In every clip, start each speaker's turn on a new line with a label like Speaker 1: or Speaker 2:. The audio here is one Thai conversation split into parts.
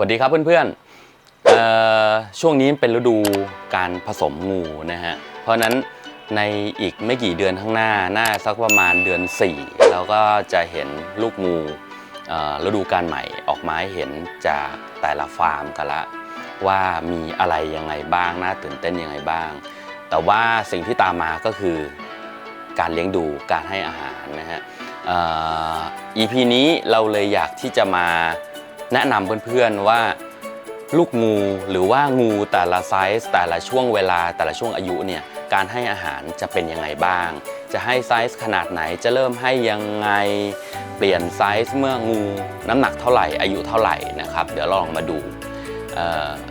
Speaker 1: สวัสดีครับเพื่อนๆช่วงนี้เป็นฤดูการผสมงูนะฮะ เพราะนั้นในอีกไม่กี่เดือนข้างหน้า น่าสักประมาณเดือน4เราก็จะเห็นลูกงูฤดูการใหม่ออกมาให้เห็นจากแต่ละฟาร์มกันละ ว่ามีอะไรยังไงบ้าง น่าตื่นเต้นยังไงบ้าง แต่ว่าสิ่งที่ตามมาก็คือการเลี้ยงดูการให้อาหารนะฮะอ่อ EP นี้เราเลยอยากที่จะมา แนะนำเพื่อนๆว่าลูกงูหรือว่างูแต่ละไซส์แต่ละช่วงเวลาแต่ละช่วงอายุเนี่ยการให้อาหารจะเป็นยังไงบ้าง จะให้ไซส์ขนาดไหนจะเริ่มให้ยังไงเปลี่ยนไซส์เมื่องูน้ำหนักเท่าไหร่อายุเท่าไหร่นะครับ เดี๋ยวเราลองมาดู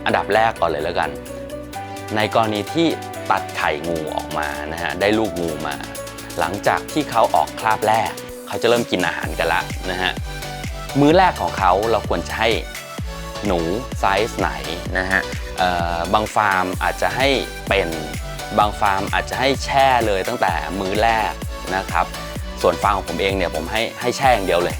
Speaker 1: อันดับแรกก่อนเลยแล้วกัน ในกรณีที่ตัดไข่งูออกมานะฮะได้ลูกงูมา หลังจากที่เขาออกคราบแรก เขาจะเริ่มกินอาหารกันละนะฮะ มื้อแรกของเขาเราควรจะให้หนูไซส์ไหนนะฮะบางฟาร์มอาจจะให้เป็นบางฟาร์มอาจจะให้แช่เลยตั้งแต่มื้อแรกนะครับ ส่วนฟาร์มของผมเองเนี่ยผมให้ให้แช่อย่างเดียวเลย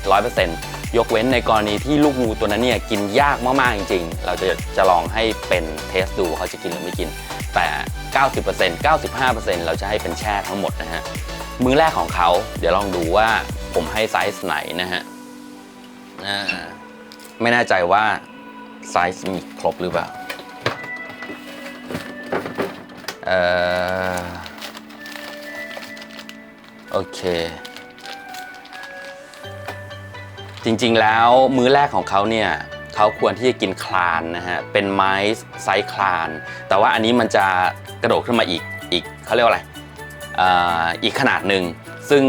Speaker 1: 100%ยกเว้นในกรณีที่ลูกงูตัวนั้นเนี่ยกินยากมาก ๆ จริง ๆ เราจะจะลองให้เป็นเทสดูเขาจะกินหรือไม่กิน แต่ 90% 95%เราจะให้เป็นแช่ทั้งหมดนะฮะ มื้อแรกของเขาเดี๋ยวลองดูว่าผมให้ไซส์ไหนนะฮะ อ่าไม่แน่ใจว่าไซส์มีครบหรือเปล่า เอ่อ โอเค จริงๆแล้วมื้อแรกของเขาเนี่ยเขาควรที่จะกินคลานนะฮะ เป็นไม้ไซส์คลาน แต่ว่าอันนี้มันจะกระโดดขึ้นมาอีกอีกเขาเรียกว่าอะไรอ่าอีกขนาดหนึ่ง ซึ่ง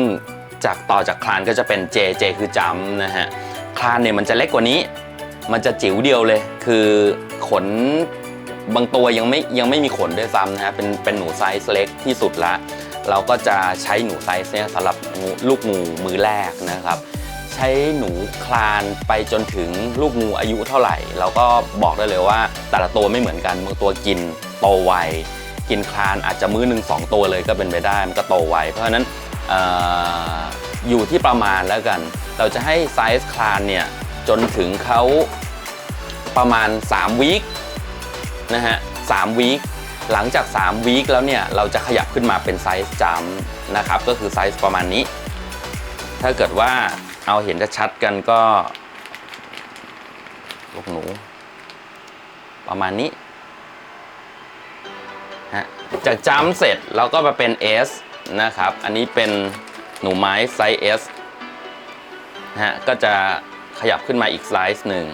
Speaker 1: จากต่อจากคลานก็จะเป็น J J คือจัมนะฮะ คลานเนี่ยมันจะเล็กกว่านี้ มันจะจิ๋วเดียวเลย คือขนบางตัวยังไม่ยังไม่มีขนด้วยซ้ำนะฮะเป็นเป็นหนูไซส์เล็กที่สุดละ เราก็จะใช้หนูไซส์เนี่ยสำหรับงูลูกงูมือแรกนะครับ ใช้หนูคลานไปจนถึงลูกงูอายุเท่าไหร่ เราก็บอกได้เลยว่าแต่ละตัวไม่เหมือนกันบางตัวกินโตไวกินคลานอาจจะมื้อหนึ่งสองตัวเลยก็เป็นไปได้มันก็โตไวเพราะฉะนั้น ออยู่ที่ประมาณแล้วกัน เราจะให้ไซส์คลานเนี่ย จนถึงเขาประมาณ 3 วีคนะฮะสามวีคหลังจาก 3 วีคแล้วเนี่ย เราจะขยับขึ้นมาเป็นไซส์จัมป์นะครับ ก็คือไซส์ประมาณนี้ ถ้าเกิดว่าเอาเห็นชัดกันก็ ลูกหนู ประมาณนี้ฮะจากจัมป์เสร็จเราก็มาเป็น S นะครับ อันนี้เป็นหนูไม้ไซส์ S นะฮะก็จะขยับขึ้นมาอีกไซส์หนึ่ง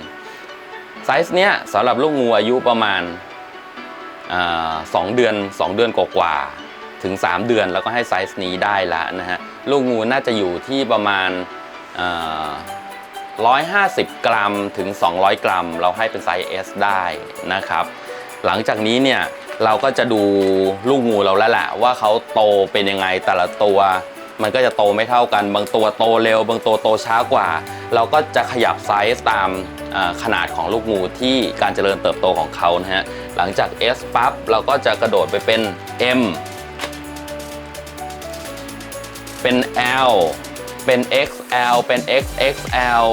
Speaker 1: ไซส์เนี้ยสำหรับลูกงูอายุประมาณสองเดือน 2 เดือนกว่าๆถึง 3 เดือนแล้วก็ให้ไซส์นี้ได้ละนะฮะลูกงูน่าจะอยู่ที่ประมาณอ่า150 กรัมถึง 200 กรัม เราให้เป็นไซส์ S ได้นะครับ หลังจากนี้เนี่ย เราก็จะดูลูกงูเราแล้วแหละว่าเขาโตเป็นยังไงแต่ละตัว มันก็จะโตไม่เท่ากัน บางตัวโตเร็ว บางตัวโตช้ากว่า เราก็จะขยับไซส์ตามขนาดของลูกงูที่การเจริญเติบโตของเขานะฮะหลังจาก S ปั๊บเราก็จะกระโดดไปเป็น M เป็น L เป็น XL เป็น XXL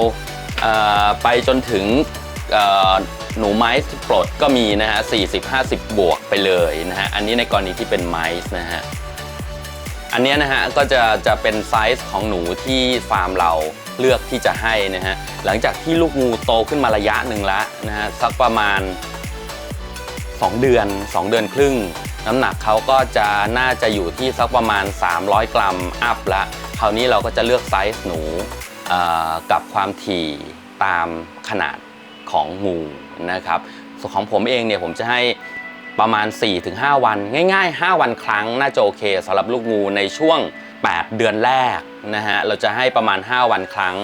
Speaker 1: ไปจนถึง หนูไม้ปลดก็มีนะฮะ40-50 บวกไปเลยนะฮะอันนี้ในกรณีที่เป็นไม้นะฮะอันเนี้ยนะฮะก็จะจะเป็นไซส์ของหนูที่ฟาร์มเราเลือกที่จะให้นะฮะหลังจากที่ลูกงูโตขึ้นมาระยะหนึ่งแล้วนะฮะสักประมาณ 2 เดือน 2 เดือนครึ่ง น้ำหนักเขาก็จะน่าจะอยู่ที่สักประมาณ 300 กรัมอัพละคราวนี้เราก็จะเลือกไซส์หนูอ่อกับความถี่ตามขนาด ของงูนะครับส่วนของผมเองเนี่ยผมจะให้ประมาณ 4-5 วัน ง่าย ๆ 5 วันครั้งน่าจะโอเคสำหรับลูกงูในช่วง 8 เดือนแรกนะฮะเราจะให้ประมาณ 5 วันครั้ง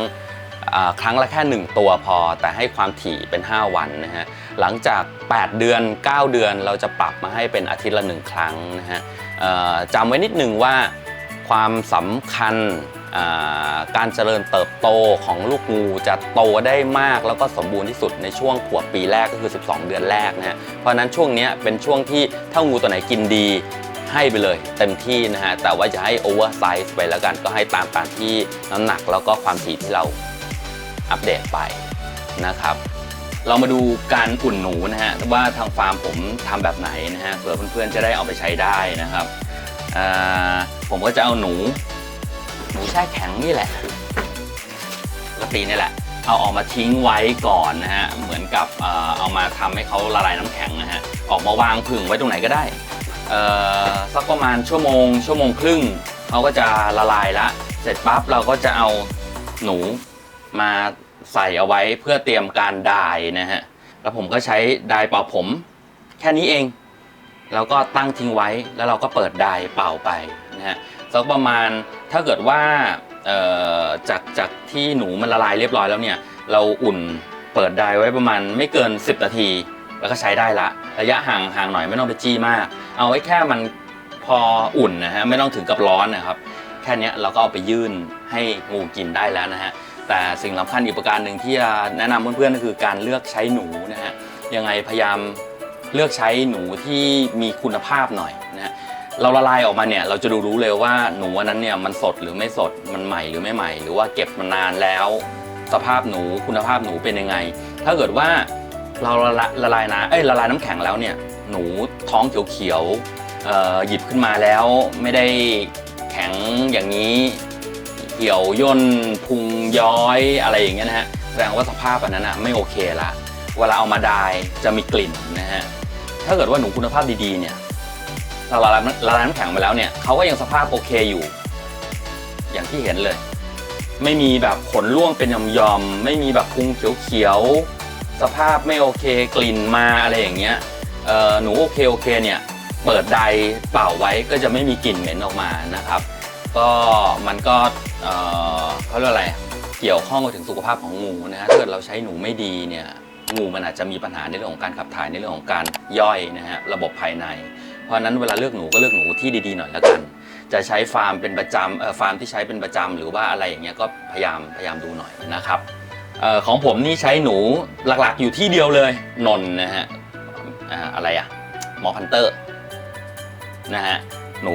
Speaker 1: ครั้งละแค่ 1 ตัวพอ แต่ให้ความถี่เป็น 5 วันนะฮะหลังจาก 8 เดือน 9 เดือนเราจะปรับมาให้เป็นอาทิตย์ละ 1 ครั้งนะฮะจำไว้นิดนึงว่าความสำคัญ การเจริญเติบโตของลูกงูจะโตได้มากแล้วก็สมบูรณ์ที่สุดในช่วงขวบปีแรกก็คือ 12 เดือนแรกนะฮะเพราะนั้นช่วงนี้เป็นช่วงที่ถ้างูตัวไหนกินดีให้ไปเลยเต็มที่นะฮะแต่ว่าจะให้โอเวอร์ไซส์ไปแล้วกันก็ให้ตามตามที่น้ำหนักแล้วก็ความถี่ที่เราอัปเดตไปนะครับ เรามาดูการอุ่นหนูนะฮะว่าทางฟาร์มผมทำแบบไหนนะฮะเผื่อเพื่อนๆจะได้เอาไปใช้ได้นะครับผมก็จะเอาหนู หนูแช่แข็งนี่แหละปกตินี่แหละ เอาออกมาทิ้งไว้ก่อนนะฮะ เหมือนกับเอามาทำให้เขาละลายน้ำแข็งนะฮะ ออกมาวางผึ่งไว้ตรงไหนก็ได้สักประมาณชั่วโมง ชั่วโมงครึ่งเขาก็จะละลายละ เสร็จปั๊บเราก็จะเอาหนูมาใส่เอาไว้เพื่อเตรียมการดายนะฮะ แล้วผมก็ใช้ดายเป่าผม แค่นี้เอง แล้วก็ตั้งทิ้งไว้แล้วเราก็เปิดดร์เป่าไปนะฮะสักประมาณ ถ้าเกิดว่าจากจากที่หนูมันละลายเรียบร้อยแล้วเนี่ย เราอุ่นเปิดไดร์ไว้ประมาณไม่เกิน 10 นาที แล้วก็ใช้ได้ละ ระยะห่างห่างหน่อยไม่ต้องไปจี้มาก เอาไว้แค่มันพออุ่นนะฮะไม่ต้องถึงกับร้อนนะครับ แค่นี้เราก็เอาไปยื่นให้งูกินได้แล้วนะฮะแต่สิ่งสำคัญอีกประการหนึ่งที่จะแนะนำเพื่อนๆก็คือการเลือกใช้หนูนะฮะยังไงพยายามเลือกใช้หนูที่มีคุณภาพหน่อยนะฮะ เราละลายออกมาเนี่ยเราจะดูรู้เลยว่าหนูอันนั้นเนี่ยมันสดหรือไม่สดมันใหม่หรือไม่ใหม่ หรือว่าเก็บมานานแล้ว สภาพหนูคุณภาพหนูเป็นยังไง ถ้าเกิดว่าเราละละละลายน้ำเอ้ยละลายน้ำแข็งแล้วเนี่ยหนูท้องเขียวๆหยิบขึ้นมาแล้วไม่ได้แข็งอย่างนี้เหี่ยวย่นพุงย้อยอะไรอย่างเงี้ยนะฮะแสดงว่าสภาพอันนั้นอะไม่โอเคละเวลาเอามาดายจะมีกลิ่นนะฮะถ้าเกิดว่าหนูคุณภาพดีๆเนี่ย เราละลายละลายน้ำแข็งไปแล้วเนี่ยเขาก็ยังสภาพโอเคอยู่ อย่างที่เห็นเลย ไม่มีแบบขนร่วงเป็นยอมๆไม่มีแบบพุงเขียวๆสภาพไม่โอเคกลิ่นมาอะไรอย่างเงี้ยหนูโอเคโอเคเนี่ยเปิดไดเป่าไว้ก็จะไม่มีกลิ่นเหม็นออกมานะครับ ก็มันก็เอ่อเขาเรียกอะไรเกี่ยวข้องกับถึงสุขภาพของงูนะฮะถ้าเกิดเราใช้หนูไม่ดีเนี่ยงูมันอาจจะมีปัญหาในเรื่องของการขับถ่ายในเรื่องของการย่อยนะฮะระบบภายใน เพราะนั้นเวลาเลือกหนูก็เลือกหนูที่ดีๆหน่อยละกัน จะใช้ฟาร์มเป็นประจำเอ่อฟาร์มที่ใช้เป็นประจำหรือว่าอะไรอย่างเงี้ยก็พยายามพยายามดูหน่อยนะครับเอ่อของผมนี่ใช้หนูหลักๆ อยู่ที่เดียวเลยนนนะฮะอะไรอะหมอพันเตอร์นะฮะหนู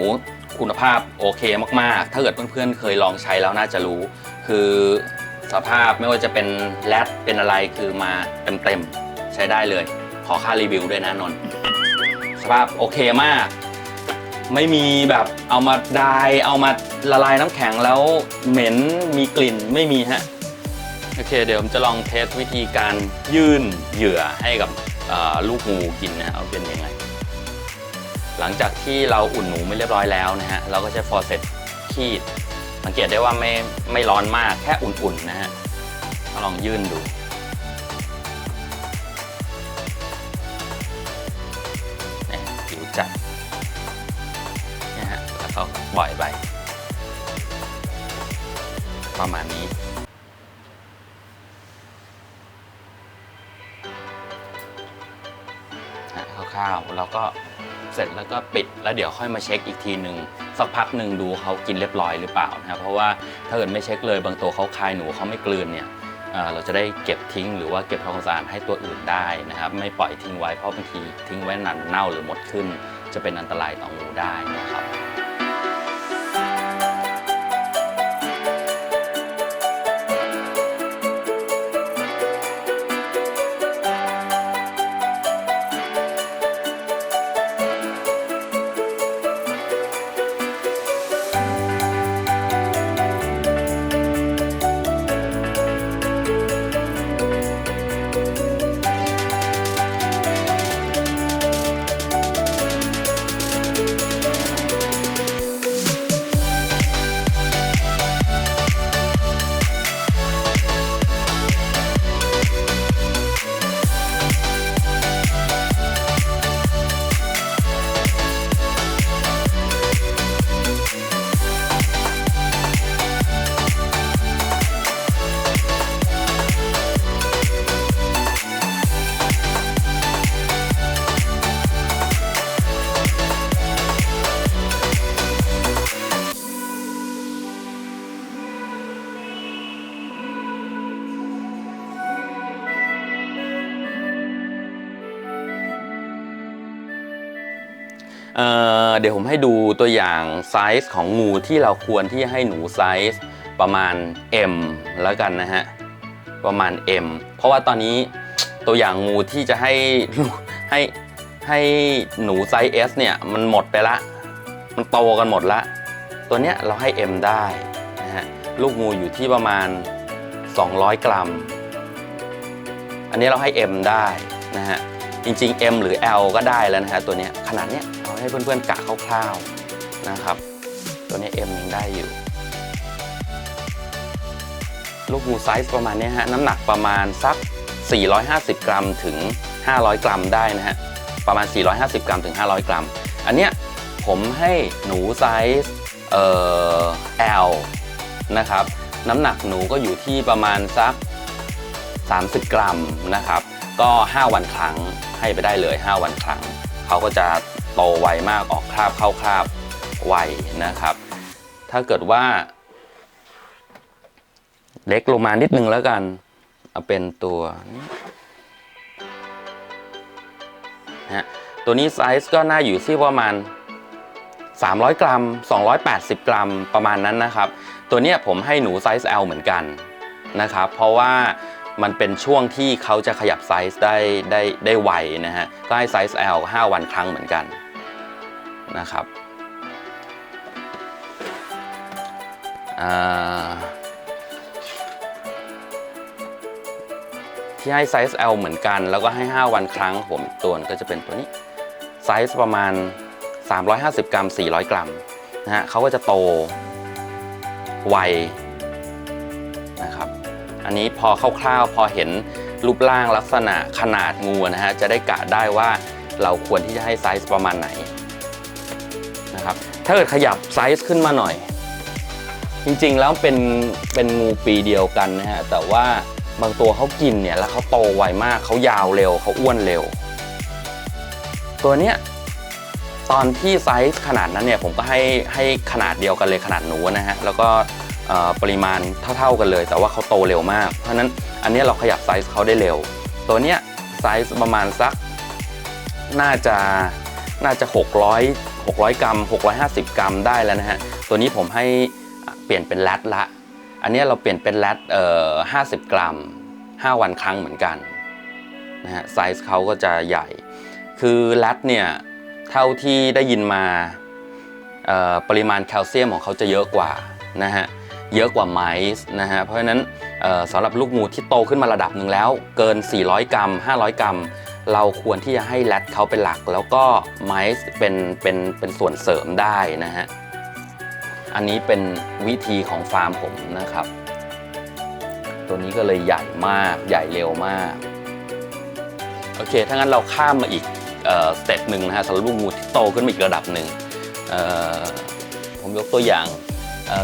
Speaker 1: คุณภาพโอเคมากๆ ถ้าเกิดเพื่อนๆเคยลองใช้แล้วน่าจะรู้ คือสภาพไม่ว่าจะเป็นแรดเป็นอะไรคือมาเต็มๆ ใช้ได้เลย ขอค่ารีวิวด้วยนะนนท์ สภาพโอเคมาก ไม่มีแบบเอามาดายเอามาละลายน้ำแข็งแล้วเหม็นมีกลิ่นไม่มีฮะ โอเค เดี๋ยวผมจะลองเทสวิธีการยื่นเหยื่อให้กับลูกงูกินนะฮะเอาเป็นยังไง หลังจากที่เราอุ่นหนูไม่เรียบร้อยแล้วนะฮะ เราก็ใช้ฟอร์เซตคีด สังเกตได้ว่าไม่ไม่ร้อนมากแค่อุ่นๆนะฮะลองยื่นดู แล้วก็ปล่อยไป ประมาณนี้อะคร่าวๆแล้วก็เสร็จแล้วก็ปิดแล้วเดี๋ยวค่อยมาเช็คอีกทีหนึ่งสักพักหนึ่งดูเขากินเรียบร้อยหรือเปล่านะครับเพราะว่าถ้าเกิดไม่เช็คเลยบางตัวเขาคายหนูเขาไม่กลืนเนี่ยเราจะได้เก็บทิ้งหรือว่าเก็บทามสาดให้ตัวอื่นได้นะครับ ไม่ปล่อยทิ้งไว้เพราะบางทีทิ้งไว้นานเน่าหรือหมดขึ้น จะเป็นอันตรายต่องูได้นะครับ เเดี๋ยวผมให้ดูตัวอย่างไซส์ของงูที่เราควรที่จะให้หนูไซส์ประมาณ M แล้วกันนะฮะ ประมาณ M เพราะว่าตอนนี้ตัวอย่างงูที่จะให้ให้ให้หนูไซส์ S เนี่ยมันหมดไปละ มันโตกันหมดละ ตัวเนี้ยเราให้ M ได้นะฮะ ลูกงูอยู่ที่ประมาณ 200 กรัม อันนี้เราให้ M ได้นะฮะ จริงๆ M หรือ L ก็ได้แล้วนะฮะตัวเนี้ยขนาดเนี้ย ให้เพื่อนๆกะคร่าวๆนะครับ ตัวนี้ M ยังได้อยู่ ลูกงูไซส์ประมาณนี้ฮะน้ำหนักประมาณสัก 450 กรัมถึง 500 กรัมได้นะฮะประมาณ 450 กรัมถึง 500 กรัม อันเนี้ยผมให้หนูไซส์เอ่อ L นะครับน้ำหนักหนูก็อยู่ที่ประมาณสัก 30 กรัมนะครับ ก็ 5 วันครั้งให้ไปได้เลย 5 วันครั้ง เขาก็จะ โตไวมากออกคราบเข้าคราบไวนะครับ ถ้าเกิดว่า เล็กลงมานิดนึงแล้วกัน เอาเป็นตัวนี้นะฮะตัวนี้ไซส์ก็น่าอยู่ที่ประมาณ 300 กรัม 280 กรัมประมาณนั้นนะครับ ตัวเนี้ยผมให้หนูไซส์ L เหมือนกันนะครับ เพราะว่ามันเป็นช่วงที่เขาจะขยับไซส์ได้ได้ได้ไวนะฮะ ก็ให้ไซส์ L 5 วันครั้งเหมือนกัน นะครับที่ให้ไซส์ L เหมือนกัน แล้วก็ให้ 5 วันครั้งผมตัวก็จะเป็นตัวนี้ ไซส์ประมาณ 350 กรัม 400 กรัมนะฮะเขาก็จะโตไวนะครับ อันนี้พอคร่าวๆพอเห็นรูปร่างลักษณะขนาดงูนะฮะ จะได้กะได้ว่าเราควรที่จะให้ไซส์ประมาณไหน ถ้าเกิดขยับไซส์ขึ้นมาหน่อย จริงๆแล้วเป็นเป็นงูปีเดียวกันนะฮะ แต่ว่าบางตัวเขากินเนี่ยแล้วเขาโตไวมากเขายาวเร็วเขาอ้วนเร็ว ตัวเนี้ยตอนที่ไซส์ขนาดนั้นเนี่ยผมก็ให้ให้ขนาดเดียวกันเลยขนาดหนูนะฮะแล้วก็ปริมาณเท่าๆกันเลย แต่ว่าเขาโตเร็วมาก เพราะนั้นอันเนี้ยเราขยับไซส์เขาได้เร็ว ตัวเนี้ยไซส์ประมาณสัก น่าจะน่าจะ 600 600 กรัม 650 กรัมได้แล้วนะฮะ ตัวนี้ผมให้เปลี่ยนเป็นแรดละ อันนี้เราเปลี่ยนเป็นแรดเอ่อ50 กรัม 5 วันครั้งเหมือนกันนะฮะไซส์เขาก็จะใหญ่ คือแรดเนี่ยเท่าที่ได้ยินมาปริมาณแคลเซียมของเขาจะเยอะกว่านะฮะเยอะกว่าไมซ์นะฮะเพราะฉะนั้นสำหรับลูกงูที่โตขึ้นมาระดับหนึ่งแล้ว เกิน 400 กรัม 500 กรัม เราควรที่จะให้แรดเขาเป็นหลัก แล้วก็ไมซ์เป็นเป็นเป็นส่วนเสริมได้นะฮะ อันนี้เป็นวิธีของฟาร์มผมนะครับ ตัวนี้ก็เลยใหญ่มากใหญ่เร็วมาก โอเค ถ้างั้นเราข้ามมาอีกสเต็ปหนึ่งนะฮะสำหรับลูกงูที่โตขึ้นมาอีกระดับหนึ่งผมยกตัวอย่าง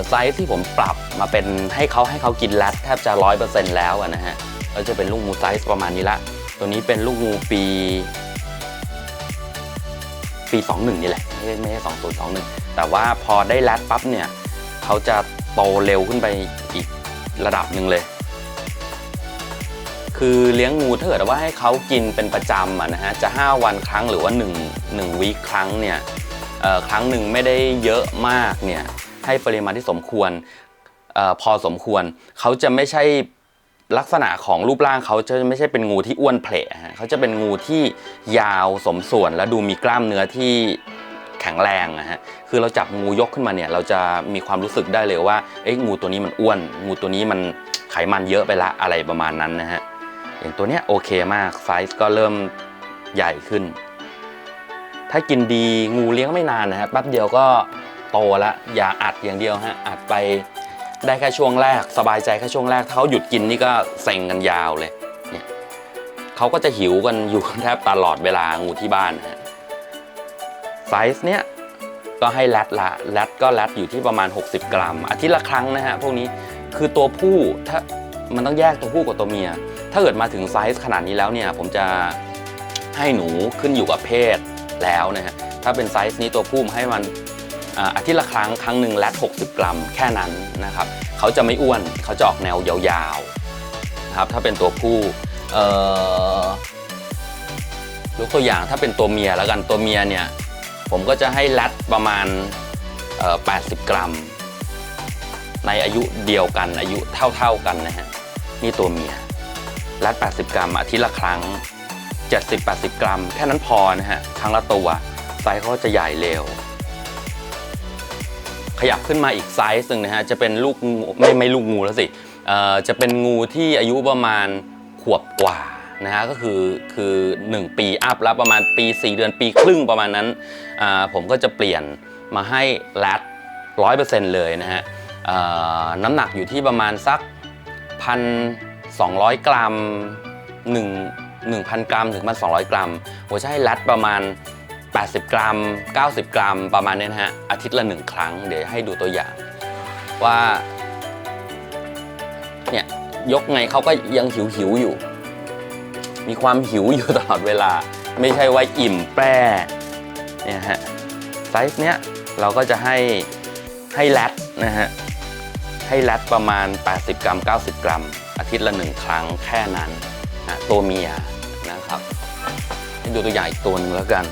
Speaker 1: ไซส์ที่ผมปรับมาเป็นให้เขาให้เขากินแรดแทบจะร้อยเปอร์เซ็นต์แล้วนะฮะก็จะเป็นลูกงูไซส์ประมาณนี้ละ ตัวนี้เป็นลูกงูปี ปี 21 นี่แหละ ไม่ใช่ไม่ใช่2021 แต่ว่าพอได้แรดปั๊บเนี่ย เขาจะโตเร็วขึ้นไปอีกระดับหนึ่งเลย คือเลี้ยงงูถ้าเกิดว่าให้เขากินเป็นประจำะนะฮะ จะ 5 วันครั้งหรือว่า1 1วีคครั้งเนี่ยครั้งหนึ่งไม่ได้เยอะมากเนี่ยให้ปริมาณที่สมควรออพอสมควรเขาจะไม่ใช่ ลักษณะของรูปร่างเขาจะไม่ใช่เป็นงูที่อ้วนเพลฮะเขาจะเป็นงูที่ยาวสมส่วนและดูมีกล้ามเนื้อที่แข็งแรงนะฮะ คือเราจับงูยกขึ้นมาเนี่ย เราจะมีความรู้สึกได้เลยว่า เอ้ยงูตัวนี้มันอ้วน งูตัวนี้มันไขมันเยอะไปละอะไรประมาณนั้นนะฮะ อย่างตัวเนี้ยโอเคมาก ไซส์ก็เริ่มใหญ่ขึ้น ถ้ากินดีงูเลี้ยงไม่นานนะฮะแป๊บเดียวก็โตละ อย่าอัดอย่างเดียวฮะ อัดไป ได้แค่ช่วงแรก สบายใจแค่ช่วงแรกถ้าเขาหยุดกินนี่ก็เซ็งกันยาวเลยเนี่ยเขาก็จะหิวกันอยู่แทบตลอดเวลางูที่บ้านฮะไซส์เนี้ยก็ให้แรดละแรดก็แรดอยู่ที่ประมาณ 60 กรัม อาทิตย์ละครั้งนะฮะพวกนี้คือตัวผู้ถ้ามันต้องแยกตัวผู้กับตัวเมีย ถ้าเกิดมาถึงไซส์ขนาดนี้แล้วเนี่ย ผมจะให้หนูขึ้นอยู่กับเพศแล้วนะฮะถ้าเป็นไซส์นี้ตัวผู้ให้มัน อ่าทิตย์ละครั้งครั้งหนึ่งแรด60 กรัมแค่นั้นนะครับเขาจะไม่อ้วนเขาจะออกแนวยาวๆนะครับถ้าเป็นตัวผู้เอ่อยกตัวอย่างถ้าเป็นตัวเมียแล้วกันตัวเมียเนี่ยผมก็จะให้แรดประมาณ 80 กรัม ในอายุเดียวกันอายุเท่าๆกันนะฮะนี่ตัวเมียแรด80 กรัม อาทิตย์ละครั้ง 70-80 กรัม แค่นั้นพอนะฮะครั้งละตัวไซส์เขาจะใหญ่เร็ว ขยับขึ้นมาอีกไซส์หนึ่งนะฮะจะเป็นลูกงูไม่ไม่ลูกงูแล้วสิเอ่อจะเป็นงูที่อายุประมาณขวบกว่านะฮะก็คือคือ 1 ปีอัพแล้วประมาณปี 4 เดือนปีครึ่งประมาณนั้นอ่าผมก็จะเปลี่ยนมาให้แรดร้อยเปอร์เซ็นต์เลยนะฮะเอ่อน้ำหนักอยู่ที่ประมาณสักพันสองกรัมหนึ่งหนึ่งพันกรัมถึงพันสองกรัมผมจะให้แรดประมาณ 80 กรัม 90 กรัม ประมาณนี้นะฮะ อาทิตย์ละหนึ่งครั้ง เดี๋ยวให้ดูตัวอย่าง ว่า เนี่ย ยกไงเขาก็ยังหิวหิวอยู่ มีความหิวอยู่ตลอดเวลา ไม่ใช่ว่าอิ่มแปรเนี่ยฮะ ไซส์เนี้ยเราก็จะให้ให้แรดนะฮะ ให้แรดประมาณ 80 กรัม 90 กรัม อาทิตย์ละหนึ่งครั้งแค่นั้นนะตัวเมียนะครับ ให้ดูตัวอย่างอีกตัวหนึงแล้วกัน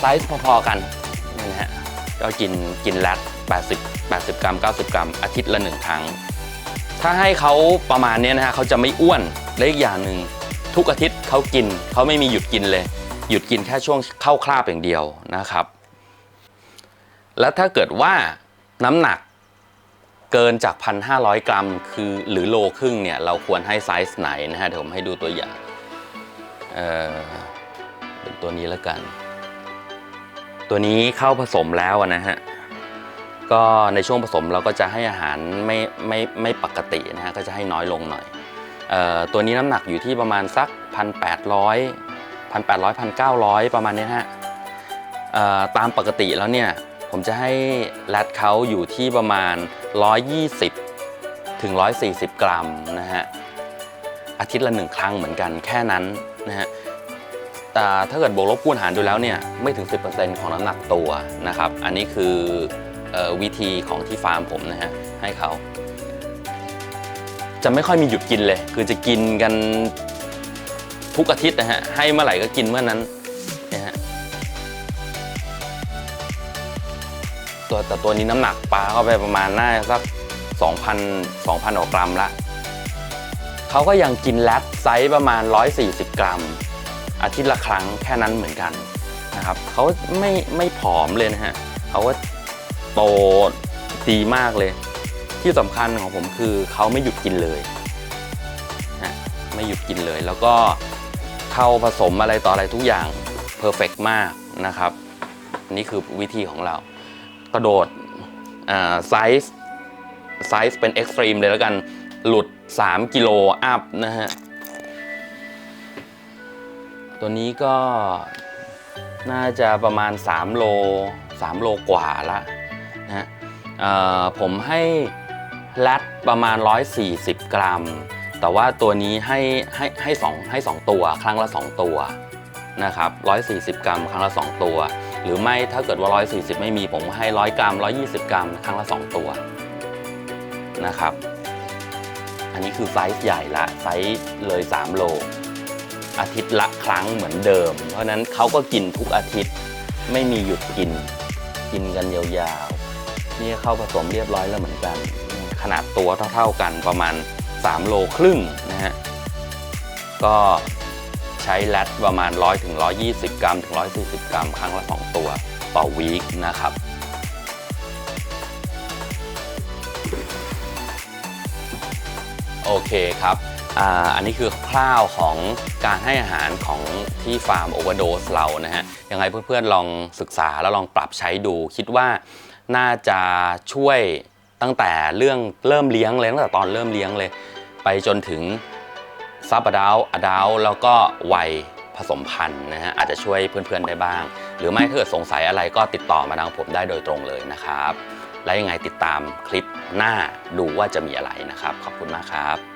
Speaker 1: ไซส์พอๆกันนี่นะฮะก็กินกินแรด80 80 กรัม 90 กรัม อาทิตย์ละหนึ่งครั้ง ถ้าให้เขาประมาณเนี้ยนะฮะเขาจะไม่อ้วนและอีกอย่างหนึ่งทุกอาทิตย์เขากินเขาไม่มีหยุดกินเลย หยุดกินแค่ช่วงเข้าคราบอย่างเดียวนะครับ แล้วถ้าเกิดว่าน้ำหนักเกินจาก 1,500 กรัม คือหรือโลครึ่งเนี่ย เราควรให้ไซส์ไหนนะฮะเดี๋ยวผมให้ดูตัวอย่าง เออเป็นตัวนี้แล้วกัน ตัวนี้เข้าผสมแล้วนะฮะก็ในช่วงผสมเราก็จะให้อาหารไม่ไม่ไม่ปกตินะฮะก็จะให้น้อยลงหน่อยออตัวนี้น้ำหนักอยู่ที่ประมาณสัก 1,800 1,800 1,900 ประมาณเนี้ยฮะตามปกติแล้วเนี่ยผมจะให้แรดเขาอยู่ที่ประมาณ 120 ถึง 140 กรัมนะฮะอาทิตย์ละหนึ่งครั้งเหมือนกันแค่นั้นนะฮะ แต่ถ้าเกิดบวกลบคูณหารดูแล้วเนี่ยไม่ถึง 10%ของน้ำหนักตัวนะครับ อันนี้คืออวิธีของที่ฟาร์มผมนะฮะให้เขา จะไม่ค่อยมีหยุดกินเลย คือจะกินกันทุกอาทิตย์นะฮะให้เมื่อไหร่ก็กินเมื่อนั้นนะฮะตัวแต่ตัวนี้น้ำหนักปลาเข้าไปประมาณน่าจะสัก2,000 2,000กรัมละเขาก็ยังกินแรดไซส์ประมาณ 140 กรัม อาทิตย์ละครั้งแค่นั้นเหมือนกันนะครับเขาไม่ไม่ผอมเลยนะฮะเขาก็โตดีมากเลย ที่สำคัญของผมคือเขาไม่หยุดกินเลยนะไม่หยุดกินเลย แล้วก็เข้าผสมอะไรต่ออะไรทุกอย่างเพอร์เฟกมากนะครับ นี่คือวิธีของเรา กระโดดไซส์ไซส์เป็นเอ็กซ์ตรีมเลยแล้วกันหลุด 3 กิโลอัพนะฮะ ตัวนี้ก็น่าจะประมาณ 3 โล 3 โลกว่าละนะฮะผมให้แรดประมาณ 140 กรัม แต่ว่าตัวนี้ให้ให้ให้สองให้สองตัวครั้งละ 2 ตัวนะครับ140 กรัม ครั้งละ 2 ตัว หรือไม่ถ้าเกิดว่า 140 ไม่มีผมให้ 100 กรัม 120 กรัม ครั้งละ 2 ตัวนะครับ อันนี้คือไซส์ใหญ่ละไซส์เลย 3 โล อาทิตย์ละครั้งเหมือนเดิม เพราะนั้นเขาก็กินทุกอาทิตย์ไม่มีหยุดกิน กินกันยาวๆ นี่เข้าผสมเรียบร้อยแล้วเหมือนกัน ขนาดตัวเท่าๆกันประมาณ 3 โลครึ่งนะฮะ ก็ใช้แรดประมาณ 100ถึง120 กรัมถึง140 กรัม ครั้งละ 2 ตัวต่อวีคนะครับโอเคครับ อันนี้คือคร่าวของการให้อาหารของที่ฟาร์มโอเวอร์โดสเรานะฮะยังไงเพื่อนๆลองศึกษาแล้วลองปรับใช้ดู คิดว่าน่าจะช่วยตั้งแต่เรื่องเริ่มเลี้ยงเลยตั้งแต่ตอนเริ่มเลี้ยงเลย ไปจนถึงซับอดาวอดาวแล้วก็วัยผสมพันธุ์นะฮะอาจจะช่วยเพื่อนๆได้บ้าง หรือไม่ถ้าเกิดสงสัยอะไรก็ติดต่อมาทางผมได้โดยตรงเลยนะครับ และยังไงติดตามคลิปหน้าดูว่าจะมีอะไรนะครับ ขอบคุณมากครับ